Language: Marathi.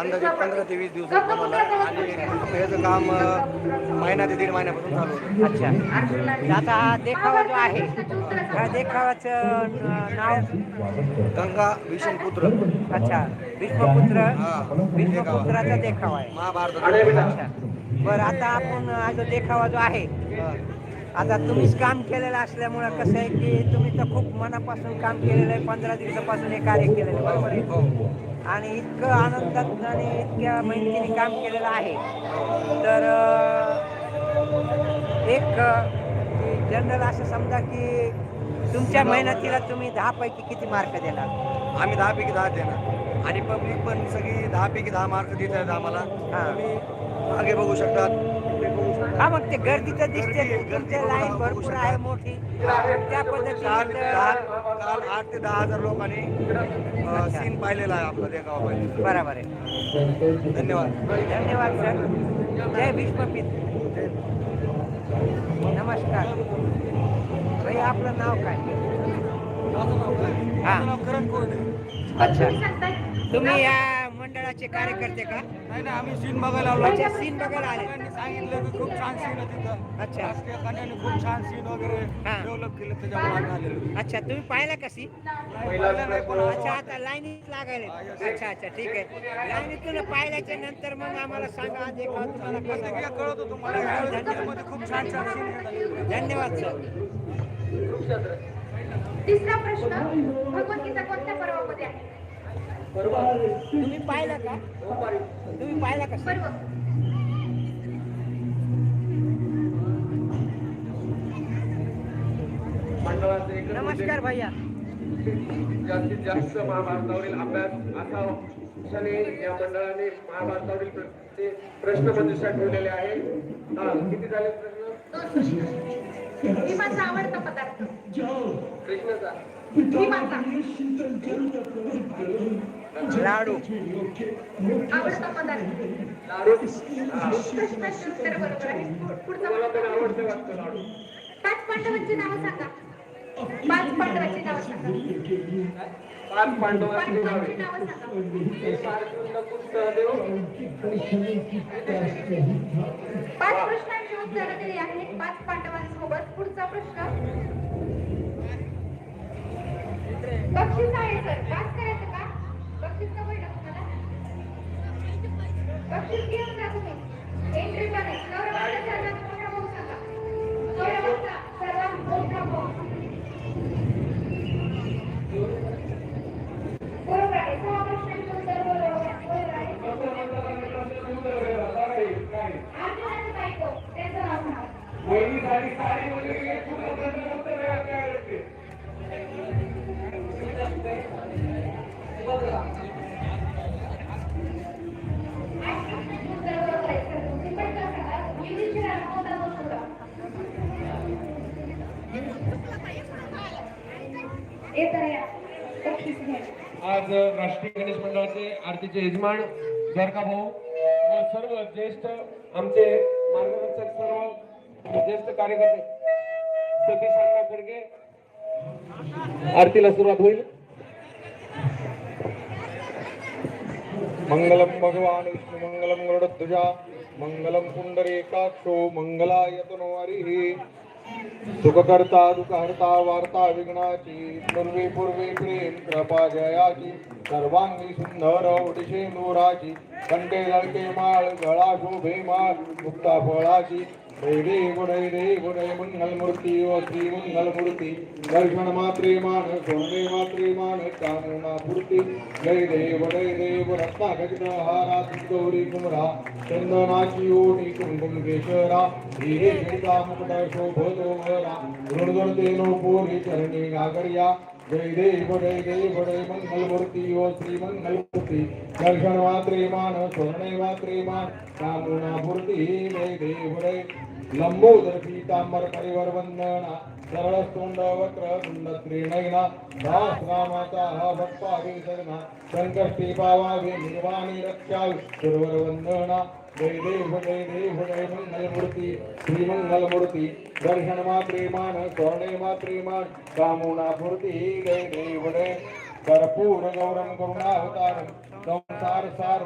अंदाजे पंधरा ते वीस दिवस आणि याचं काम महिना ते दीड महिन्यापासून चालू होतं. अच्छा. आता हा देखावा जो आहे ह्या देखावाचं नाव? गंगा भीषण पुत्र अच्छा. भीष्मपुत्र हा. भीष्मपुत्राचा देखावा आहे. महाभारत अच्छा. बरं आता आपण हा जो देखावा जो आहे आता तुम्हीच काम केलेलं असल्यामुळं कसं आहे की तुम्ही तर खूप मनापासून काम केलेलं आहे पंधरा दिवसापासून हे कार्य केलेलं आहे बरोबर आहे? आणि इतकं आनंदात आणि इतक्या मेहनतीने काम केलेलं आहे. तर एक जनरल असं समजा की तुमच्या मेहनतीला तुम्ही दहा पैकी किती मार्क देणार? आम्ही दहा पैकी दहा देणार. आणि पब्लिक पण सगळी दहा पैकी दहा मार्क देत आहेत आम्हाला. हा. मागे बघू शकतात. हा मग ते गर्दी तर दिसते लाईन भरपूर. आहे मोठी. त्या पद्धतीने काल आठ ते दहा हजार लोकांनी. सीन पाहिलेला आहे आपला देखावा पाहिजे बरोबर आहे. धन्यवाद. धन्यवाद सर जय भीष्मपित नमस्कार. भैया आपलं नाव काय? हा. करण कोरडे. अच्छा. तुम्ही या मंडळाचे कार्यकर्ते का? नाही ना आम्ही सीन बघायला आलो. अच्छा सीन बघायला आले. सगळ्यांनी सांगितलं की खूप छान सीन आहे तिथं. अच्छा. खूप छान सीन वगैरे हा. डेव्हलप केलं त्याच्यामुळे आम्ही आलेलो. अच्छा तुम्ही पाहिला का सीन नाही पण अच्छा आता लाईनीत लागायला अच्छा अच्छा ठीक आहे. लाईनीतून पाहिल्याच्या नंतर मग आम्हाला सांगा आज एक तुम्हाला कसं सगळं वाटलं. कळत होतं मला. यावेळेस त्याच्यामध्ये खूप छान छान सीन धन्यवाद सर तिसरा प्रश्न भगवद्गीता कोणत्या पर्वामध्ये आहे? तुम्ही पाहिला का? तुम्ही पाहिला का? नमस्कार भैया. जास्तीत जास्त महाभारतावरील अभ्यास असा क्षणी या मंडळाने महाभारतावरील प्रश्न प्रतिष्ठा ठेवलेले आहे हा, किती झाले प्रश्न? आवडता पदार्थ. कृष्णाचा. भीमाचा लाडू. पाच पांडवांची नावं सांगा. पाच पांडवांची नावं सांगा. पाच पांडवांची पांडवांची नावे नावं सांगा. एक अर्जुन नकुल सहदेव पाच प्रश्नांची उत्तरं दिली आहेत पाच पांडवांसोबत पुढचा प्रश्न. बक्षीस आहे sir. Pass just give me आज राष्ट्रीय गणेश मंडळाचे आरतीचे यजमान झरका भाऊ व सर्व ज्येष्ठ आमचे मार्गदर्शक सर्व ज्येष्ठ कार्यकर्ते सतीश अण्णा खडगे आरतीला सुरुवात होईल. मंगलम भगवान विष्णू मंगलम गरुडध्वजा मंगलम पुंडरीकाक्षो मंगलायतनो तनोहरी सुखकर्ता दुःखहर्ता वार्ता विघ्नाची पूर्वी पूर्वी प्रेम कृपा जयाची सर्वांगी सुंदर ओडिशे नूराची कंटे लळके माळ गळा शोभे माळ मुक्ता फळाची ഡേ ഉടൈ ഡേ ഉടൈ മുന്നൽ മുറുത്തി ഓ ശ്രീ മുന്നൽ മുറുത്തി ദർശന മാത്രമാണ് സോമേ മാത്രമാണ് കാരണ പൂർത്തി ഡേ ഡേ ഉടൈ ഡേ ഉറപ്പാകൗരി കുമര ചന്ദനാക്കിയോ നീ കുങ്കും കേശവര ധീരേ ശീതാമുട ശോഭോതോഹര ഗുരുദുർദേനോ പൂരി ചരണി നാഗരിയ शोभतो वरा ऋणगणते नो पोरी चरणी गागर्या जय देव जय देव जय मंगलमूर्ती व श्री मंगलमूर्ती दर्शन मात्रे मान स्वर्णे मात्रे मान कामना पूर्ती जय देव जय लंबोदर पीतांबर परिवर वंदना सरळ तोंड वक्र कुंड त्रिनयना दास रामाचा हा भक्ता सगना संकष्टी पावावे निर्वाणी रक्षावी सुरवर वंदना जय देव दर्शन मा प्रेमान स्वर्णे मा प्रेमान कामुना पूर्ती जय देव कर्पूर गौरम करुणावतारम संसार सार